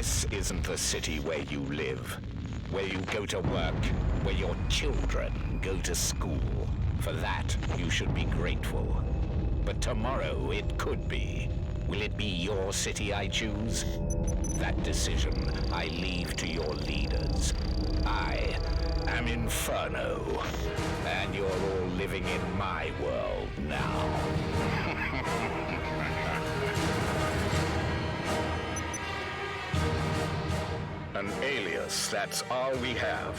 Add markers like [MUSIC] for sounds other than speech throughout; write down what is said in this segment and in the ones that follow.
This isn't the city where you live, where you go to work, where your children go to school. For that, you should be grateful. But tomorrow it could be. Will it be your city I choose? That decision I leave to your leaders. I am Inferno, and you're all living in my world now. [LAUGHS] An alias, that's all we have.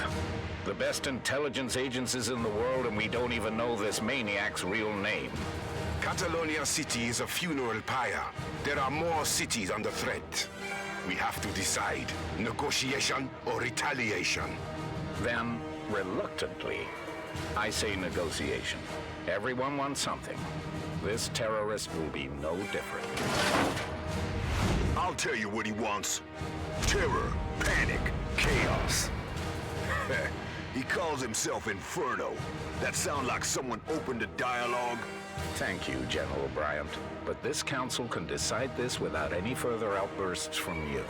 The best intelligence agencies in the world, and we don't even know this maniac's real name. Catalonia City is a funeral pyre. There are more cities under threat. We have to decide negotiation or retaliation. Then, reluctantly, I say negotiation. Everyone wants something. This terrorist will be no different. I'll tell you what he wants terror, panic, chaos. [LAUGHS] he calls himself Inferno. That sound like someone opened a dialogue? Thank you, General Bryant. But this council can decide this without any further outbursts from you.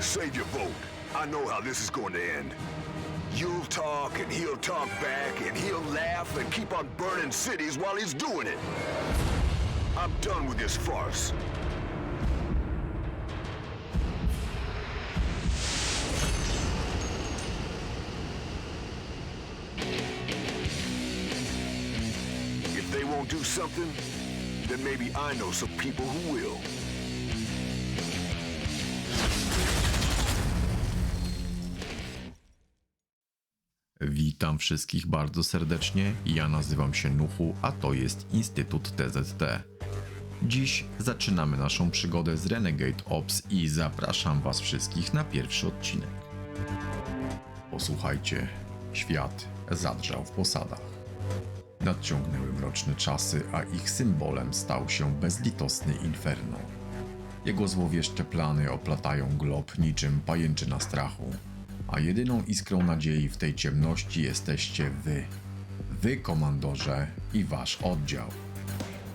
Save your vote. I know how this is going to end. You'll talk and he'll talk back and he'll laugh and keep on burning cities while he's doing it. I'm done with this farce. Something, then maybe I know some people who will. Witam wszystkich bardzo serdecznie. Ja nazywam się Nuchu, a to jest Instytut TZT. Dziś zaczynamy naszą przygodę z Renegade Ops i zapraszam Was wszystkich na pierwszy odcinek. Posłuchajcie, świat zadrżał w posadach. Nadciągnęły mroczne czasy, a ich symbolem stał się bezlitosny Inferno. Jego złowieszcze plany oplatają glob niczym pajęczyna strachu, a jedyną iskrą nadziei w tej ciemności jesteście wy. Wy, komandorze, i wasz oddział.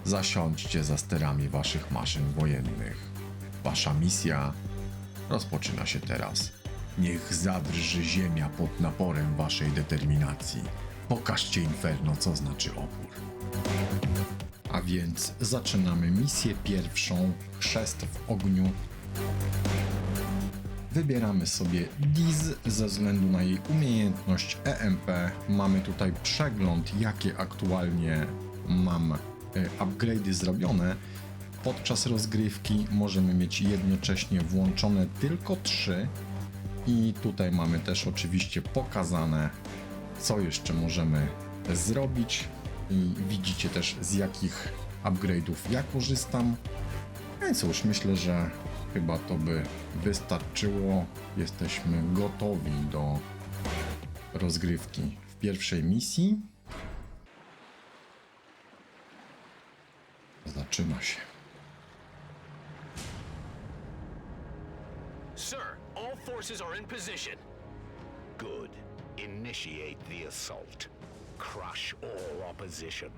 Zasiądźcie za sterami waszych maszyn wojennych. Wasza misja rozpoczyna się teraz. Niech zadrży ziemia pod naporem waszej determinacji. Pokażcie Inferno, co znaczy opór. A więc zaczynamy misję pierwszą Chrzest w ogniu. Wybieramy sobie Diz ze względu na jej umiejętność EMP. Mamy tutaj przegląd, jakie aktualnie mam e, upgrade'y zrobione. Podczas rozgrywki możemy mieć jednocześnie włączone tylko trzy. I tutaj mamy też oczywiście pokazane, co jeszcze możemy zrobić. I widzicie też z jakich upgrade'ów ja korzystam. No i cóż, myślę, że chyba to by wystarczyło. Jesteśmy gotowi do rozgrywki w pierwszej misji. Zaczyna się. Sir, all forces are in position. Initiate the assault. Crush all opposition.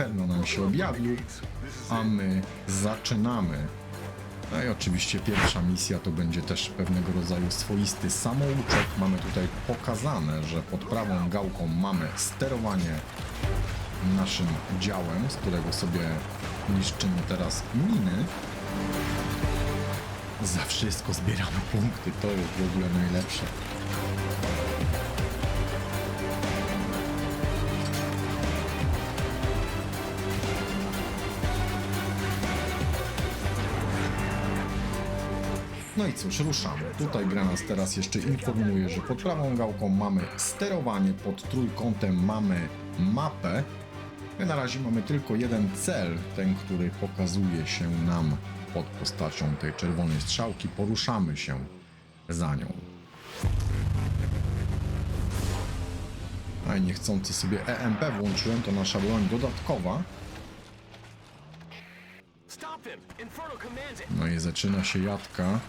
Inferno nam się objawił, a my zaczynamy. No i oczywiście pierwsza misja to będzie też pewnego rodzaju swoisty samouczek. Mamy tutaj pokazane, że pod prawą gałką mamy sterowanie naszym działem, z którego sobie niszczymy teraz miny. Za wszystko zbieramy punkty, to jest w ogóle najlepsze. No i cóż, ruszamy. Tutaj gra nas teraz jeszcze informuje, że pod prawą gałką mamy sterowanie, pod trójkątem mamy mapę My na razie mamy tylko jeden cel, ten, który pokazuje się nam pod postacią tej czerwonej strzałki. Poruszamy się za nią. A i niechcący sobie EMP włączyłem, to nasza broń dodatkowa. No i zaczyna się jadka.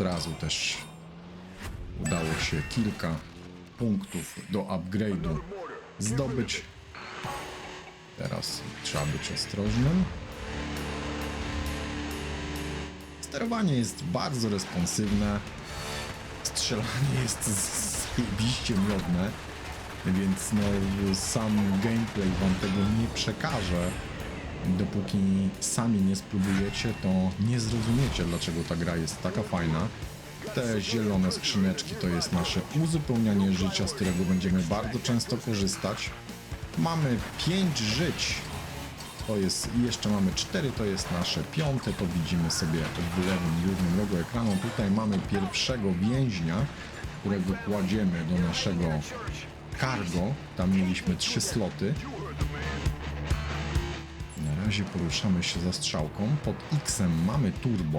Od razu też udało się kilka punktów do upgrade'u zdobyć. Teraz trzeba być ostrożnym. Sterowanie jest bardzo responsywne. Strzelanie jest zjebiście miodne. Więc no, sam gameplay wam tego nie przekaże. Dopóki sami nie spróbujecie, to nie zrozumiecie, dlaczego ta gra jest taka fajna. Te zielone skrzyneczki to jest nasze uzupełnianie życia, z którego będziemy bardzo często korzystać. Mamy 5 żyć. To jest, jeszcze mamy 4, to jest nasze piąte, to widzimy sobie w lewym górnym rogu ekranu. Tutaj mamy pierwszego więźnia, którego kładziemy do naszego cargo. Tam mieliśmy trzy sloty. Razie poruszamy się za strzałką. Pod X-em mamy turbo.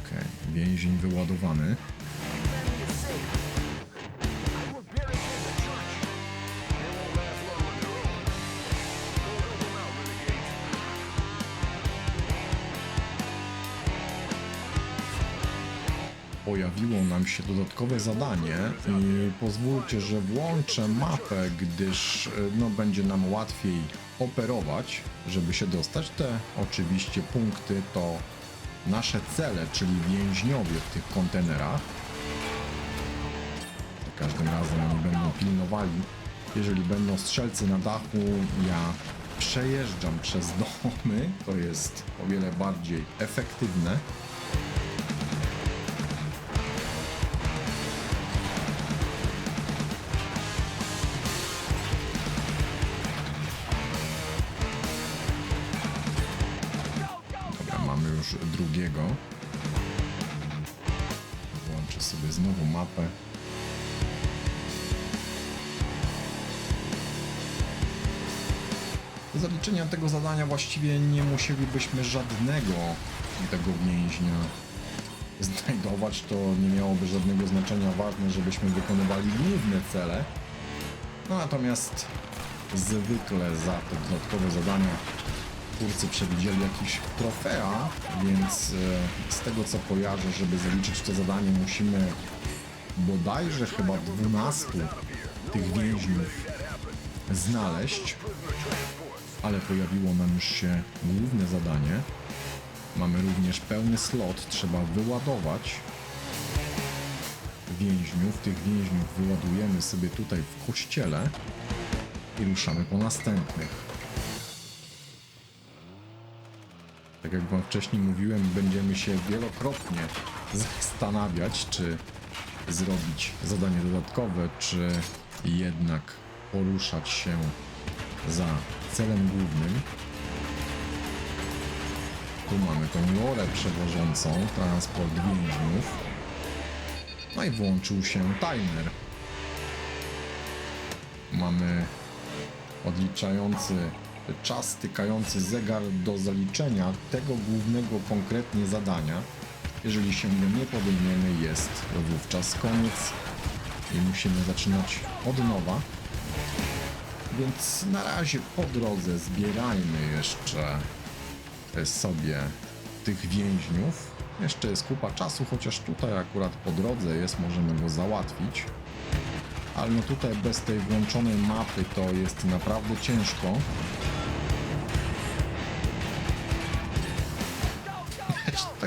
Okej, więzień wyładowany. Pojawiło nam się dodatkowe zadanie i pozwólcie, że włączę mapę, gdyż e, no, będzie nam łatwiej operować, żeby się dostać. Te oczywiście punkty to nasze cele, czyli więźniowie w tych kontenerach. Za każdym razem oni będą pilnowali. Jeżeli będą strzelcy na dachu, ja przejeżdżam przez domy. To jest o wiele bardziej efektywne. Drugiego. Włączę sobie znowu mapę. Do zaliczenia tego zadania właściwie nie musielibyśmy żadnego tego więźnia [LAUGHS] znajdować. To nie miałoby żadnego znaczenia. Ważne, żebyśmy wykonywali główne cele. No natomiast zwykle za te dodatkowe zadania twórcy przewidzieli jakiś trofea, więc e, z tego co kojarzę, żeby zaliczyć to zadanie musimy bodajże chyba 12 tych więźniów znaleźć, ale pojawiło nam już się główne zadanie. Mamy również pełny slot, trzeba wyładować więźniów. Tych więźniów wyładujemy sobie tutaj w kościele i ruszamy po następnych. Tak jak wam wcześniej mówiłem, będziemy się wielokrotnie zastanawiać, czy zrobić zadanie dodatkowe, czy jednak poruszać się za celem głównym. Tu mamy tą lorę przewożącą transport więźniów. No i włączył się timer. Mamy odliczający czas tykający zegar do zaliczenia tego głównego konkretnie zadania. Jeżeli się go nie podejmiemy, jest wówczas koniec i musimy zaczynać od nowa. Więc na razie po drodze zbierajmy jeszcze sobie tych więźniów. Jeszcze jest kupa czasu, chociaż tutaj akurat po drodze jest, możemy go załatwić. Ale no tutaj bez tej włączonej mapy to jest naprawdę ciężko.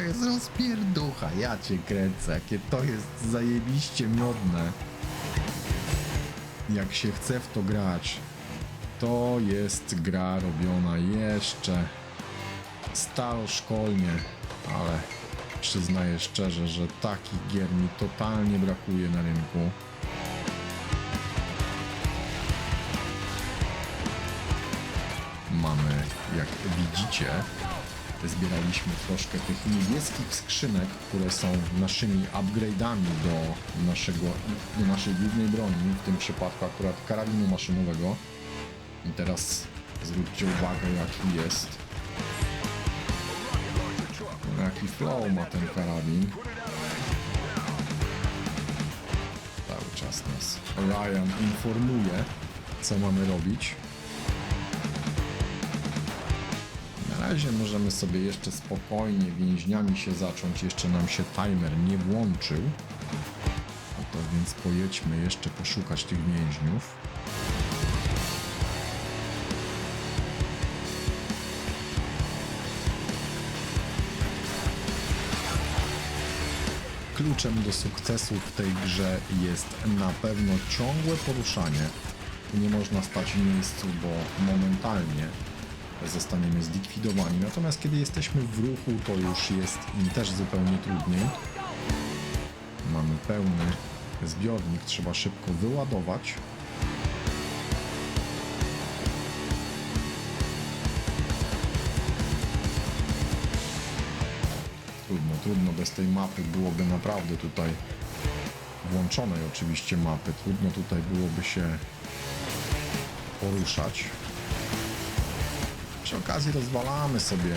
Jest rozpierducha, ja cię kręcę, jakie to jest zajebiście miodne. Jak się chce w to grać, to jest gra robiona jeszcze staroszkolnie, ale przyznaję szczerze, że takich gier mi totalnie brakuje na rynku. Mamy jak widzicie, zbieraliśmy troszkę tych niebieskich skrzynek, które są naszymi upgrade'ami do, naszego, do naszej głównej broni, w tym przypadku akurat karabinu maszynowego. I teraz zwróćcie uwagę jaki jest. Jaki flow ma ten karabin. Cały czas nas Ryan informuje, co mamy robić. Razie możemy sobie jeszcze spokojnie więźniami się zacząć. Jeszcze nam się timer nie włączył. No to więc pojedźmy jeszcze poszukać tych więźniów. Kluczem do sukcesu w tej grze jest na pewno ciągłe poruszanie. Nie można stać w miejscu, bo momentalnie zostaniemy zlikwidowani. Natomiast kiedy jesteśmy w ruchu, to już jest im też zupełnie trudniej. Mamy pełny zbiornik, trzeba szybko wyładować. Trudno, trudno, bez tej mapy byłoby naprawdę tutaj włączonej oczywiście mapy, trudno tutaj byłoby się poruszać. Przy okazji rozwalamy sobie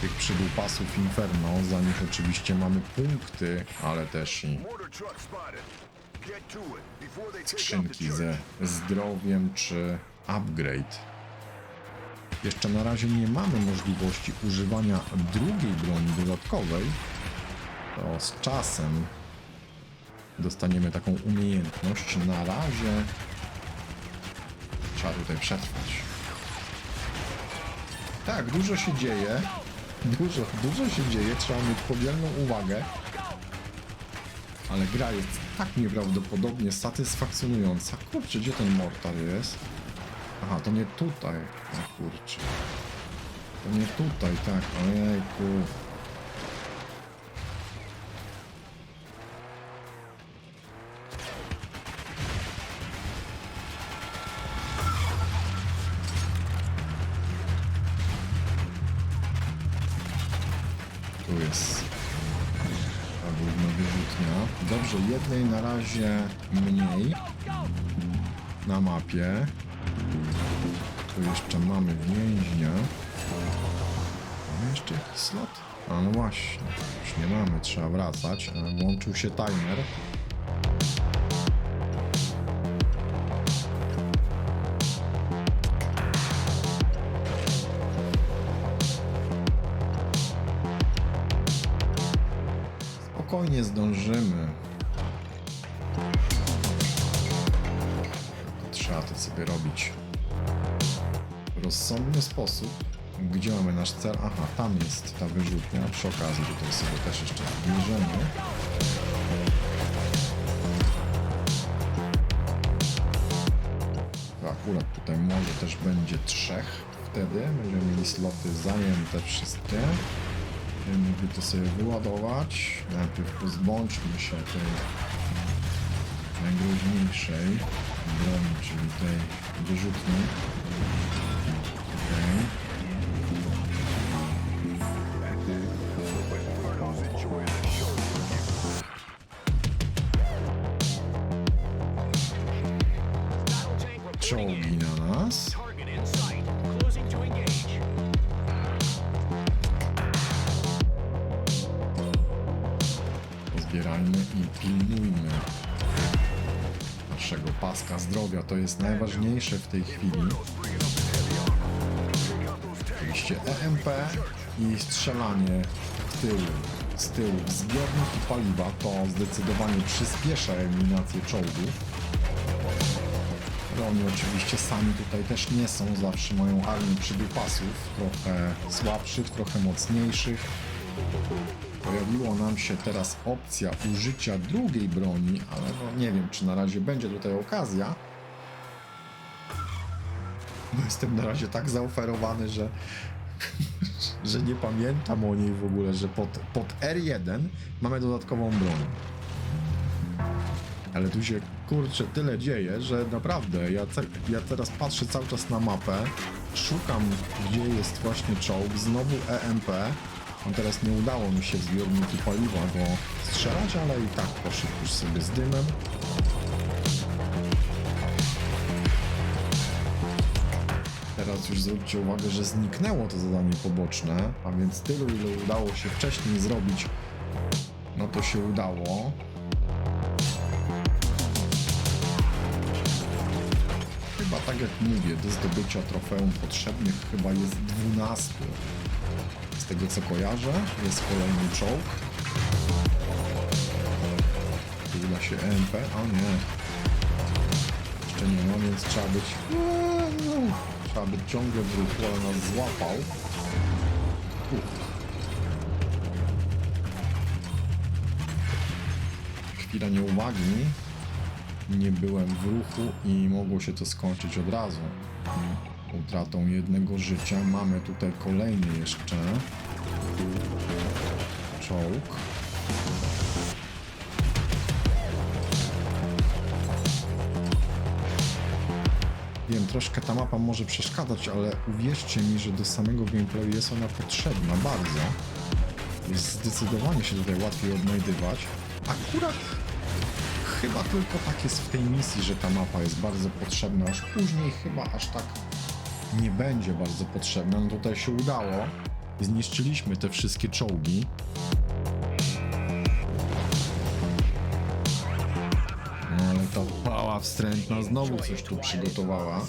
tych przydupasów Inferno, za nich oczywiście mamy punkty, ale też i skrzynki ze zdrowiem czy upgrade. Jeszcze na razie nie mamy możliwości używania drugiej broni dodatkowej. To z czasem dostaniemy taką umiejętność. Na razie trzeba tutaj przetrwać. Tak, dużo się dzieje. Dużo, dużo się dzieje, trzeba mieć podzielną uwagę. Ale gra jest tak nieprawdopodobnie satysfakcjonująca. Kurczę, gdzie ten mortar jest? Aha, to nie tutaj. O kurczę. To nie tutaj, tak. Ojejku. Dobrze, jednej na razie mniej na mapie. Tu jeszcze mamy więźnia. Mamy jeszcze jakiś slot? A no właśnie, już nie mamy, trzeba wracać. E, Włączył się timer. Spokojnie zdążymy. Trzeba to sobie robić w rozsądny sposób. Gdzie mamy nasz cel? Aha, tam jest ta wyrzutnia. Przy okazji tutaj sobie też jeszcze zbliżemy. To Akurat tutaj może też będzie trzech wtedy. Będziemy mieli sloty zajęte wszystkie. Mogli to sobie wyładować. Najpierw pozbądźmy się tej najgroźniejszej broni, czyli tej wyrzutni. Pozbierajmy i pilnujmy naszego paska zdrowia. To jest najważniejsze w tej chwili. Oczywiście EMP i strzelanie w tył, z tyłu w zbiorniki paliwa to zdecydowanie przyspiesza eliminację czołgów. Oni oczywiście sami tutaj też nie są, zawsze mają armię przydupasów, trochę słabszych, trochę mocniejszych. Pojawiła nam się teraz opcja użycia drugiej broni, ale no nie wiem, czy na razie będzie tutaj okazja. Bo jestem na razie tak zaoferowany, że, [LAUGHS] że nie pamiętam o niej w ogóle, że pod, pod R1 mamy dodatkową broń. Ale tu się kurczę tyle dzieje, że naprawdę ja, ce- ja teraz patrzę cały czas na mapę, szukam, gdzie jest właśnie czołg. Znowu EMP. No teraz nie udało mi się zbiorniki paliwa go strzelać, ale i tak poszedł już sobie z dymem. Teraz już zwróćcie uwagę, że zniknęło to zadanie poboczne, a więc tylu, ile udało się wcześniej zrobić, no to się udało. Chyba tak jak mówię, do zdobycia trofeum potrzebnych chyba jest 12. Tego co kojarzę, jest kolejny czołg. Tu uda się EMP, a nie. Jeszcze nie ma, więc trzeba być... Trzeba być ciągle w ruchu, ale nas złapał. Uff. Chwila nieuwagi. Nie byłem w ruchu i mogło się to skończyć od razu. Utratą jednego życia. Mamy tutaj kolejny jeszcze czołg. Wiem, troszkę ta mapa może przeszkadzać, ale uwierzcie mi, że do samego gameplayu jest ona potrzebna bardzo. Jest zdecydowanie się tutaj łatwiej odnajdywać. Akurat chyba tylko tak jest w tej misji, że ta mapa jest bardzo potrzebna, aż później chyba aż tak nie będzie bardzo potrzebna. No tutaj się udało. Zniszczyliśmy te wszystkie czołgi. Ale ta pała wstrętna znowu coś tu przygotowała.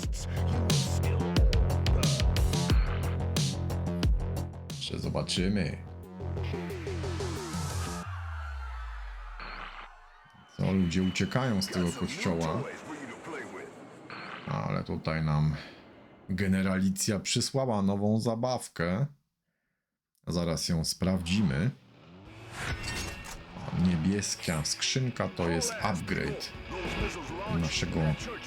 Jeszcze zobaczymy. Co, ludzie uciekają z tego kościoła. Ale tutaj nam generalicja przysłała nową zabawkę. Zaraz ją sprawdzimy. Niebieska skrzynka to jest upgrade naszego,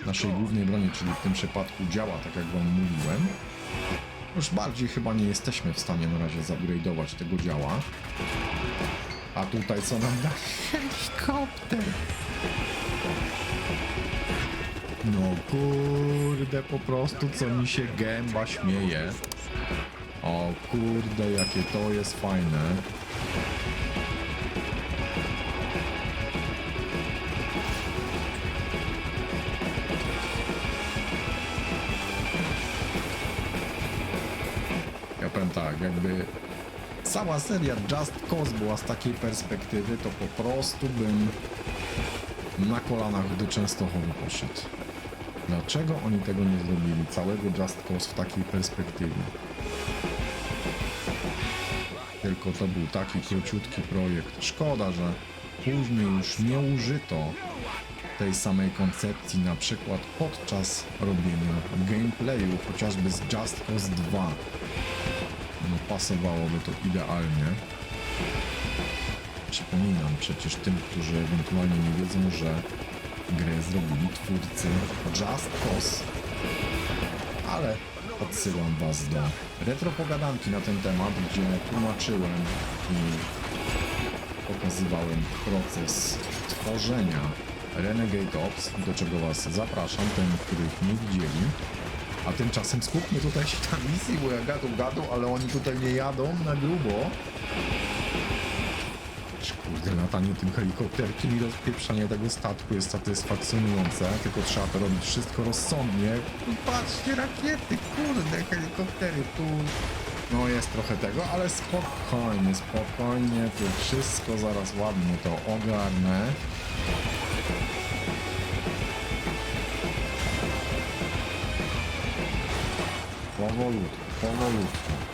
naszej głównej broni, czyli w tym przypadku działa tak jak wam mówiłem. Już bardziej chyba nie jesteśmy w stanie na razie zupgrade'ować tego działa. A tutaj co nam da? [LAUGHS] Helikopter! No kurde, po prostu co mi się gęba śmieje. O kurde, jakie to jest fajne. Ja powiem tak, jakby cała seria Just Cause była z takiej perspektywy, to po prostu bym na kolanach do Częstochowy poszedł. Dlaczego oni tego nie zrobili? Całego Just Cause w takiej perspektywie. Tylko to był taki króciutki projekt. Szkoda, że później już nie użyto tej samej koncepcji, na przykład podczas robienia gameplayu, chociażby z Just Cause 2. No pasowałoby to idealnie. Przypominam przecież tym, którzy ewentualnie nie wiedzą, że grę zrobili twórcy Just Cause. Ale odsyłam Was do retropogadanki na ten temat, gdzie tłumaczyłem i pokazywałem proces tworzenia Renegade Ops, do czego Was zapraszam, tym, których nie widzieli. A tymczasem skupmy tutaj się na misji, bo ja gadu gadu, ale oni tutaj nie jadą na grubo. Kurde, latanie tym helikopterkiem i rozpieprzanie tego statku jest satysfakcjonujące, tylko trzeba to robić wszystko rozsądnie. Patrzcie, rakiety, kurde, helikoptery, tu... No jest trochę tego, ale spokojnie, spokojnie, tu wszystko zaraz ładnie to ogarnę. Powolutku, powolutku.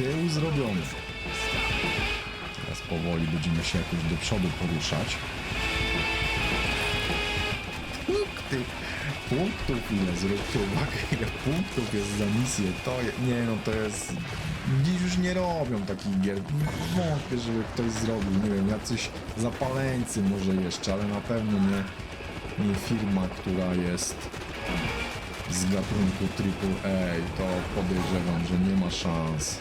Tył zrobiony. Teraz powoli będziemy się jakoś do przodu poruszać. Punkty. Punktów ile zwróćcie uwagę, ile punktów jest za misję. To je, nie no, to jest... Dziś już nie robią takich gier. Wątpię, żeby ktoś zrobił. Nie wiem, jacyś zapaleńcy może jeszcze, ale na pewno nie, nie firma, która jest z gatunku AAA, to podejrzewam, że nie ma szans.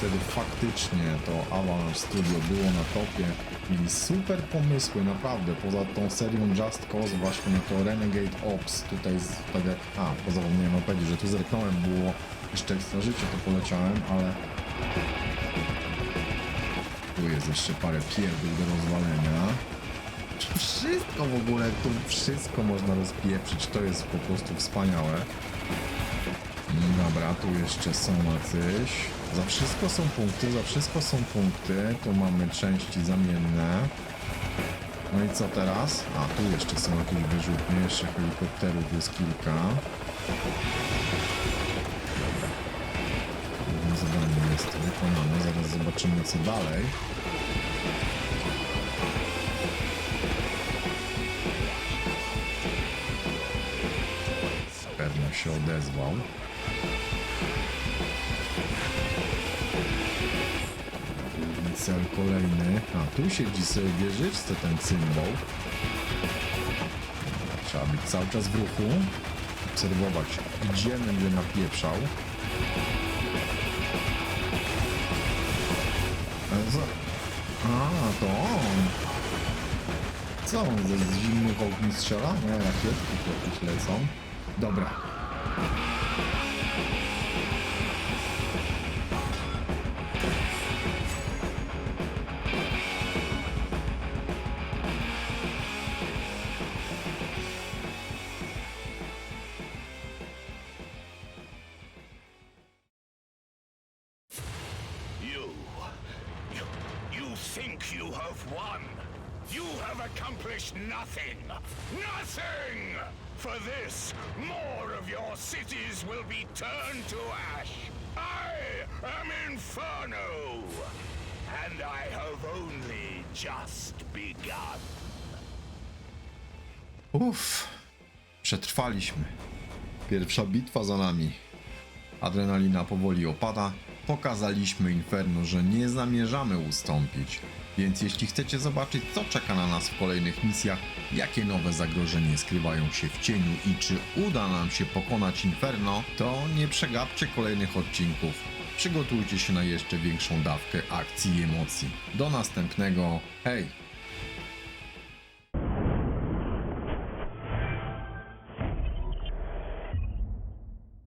Te wtedy faktycznie to Avalanche Studio było na topie. Mieli super pomysły, naprawdę. Poza tą serią Just Cause, właśnie no to Renegade Ops. Tutaj, tak jak, a, pozapomniałem powiedzieć, że tu zerknąłem, było jeszcze ekstra życie, to poleciałem, ale tu jest jeszcze parę pierdół do rozwalenia. Wszystko w ogóle, tu wszystko można rozpieprzyć, to jest po prostu wspaniałe. Dobra, tu jeszcze są jacyś. Za wszystko są punkty, za wszystko są punkty. Tu mamy części zamienne. No i co teraz? A, tu jeszcze są jakieś wyrzutnie, jeszcze helikopterów jest kilka. Zadanie jest wykonane, zaraz zobaczymy co dalej. Się odezwał. Cel kolejny. A, tu siedzi sobie wieżyczce ten cymbał. Trzeba być cały czas w ruchu. Obserwować, gdzie będzie napieprzał. A, to on. Co on ze zimnych ogni strzela? Nie, rakietki jakieś lecą. Dobra. ああ! Inferno. And I have only just begun. Uff, przetrwaliśmy. Pierwsza bitwa za nami. Adrenalina powoli opada. Pokazaliśmy Inferno, że nie zamierzamy ustąpić. Więc jeśli chcecie zobaczyć, co czeka na nas w kolejnych misjach, jakie nowe zagrożenia skrywają się w cieniu i czy uda nam się pokonać Inferno, to nie przegapcie kolejnych odcinków. Przygotujcie się na jeszcze większą dawkę akcji i emocji. Do następnego. Hej!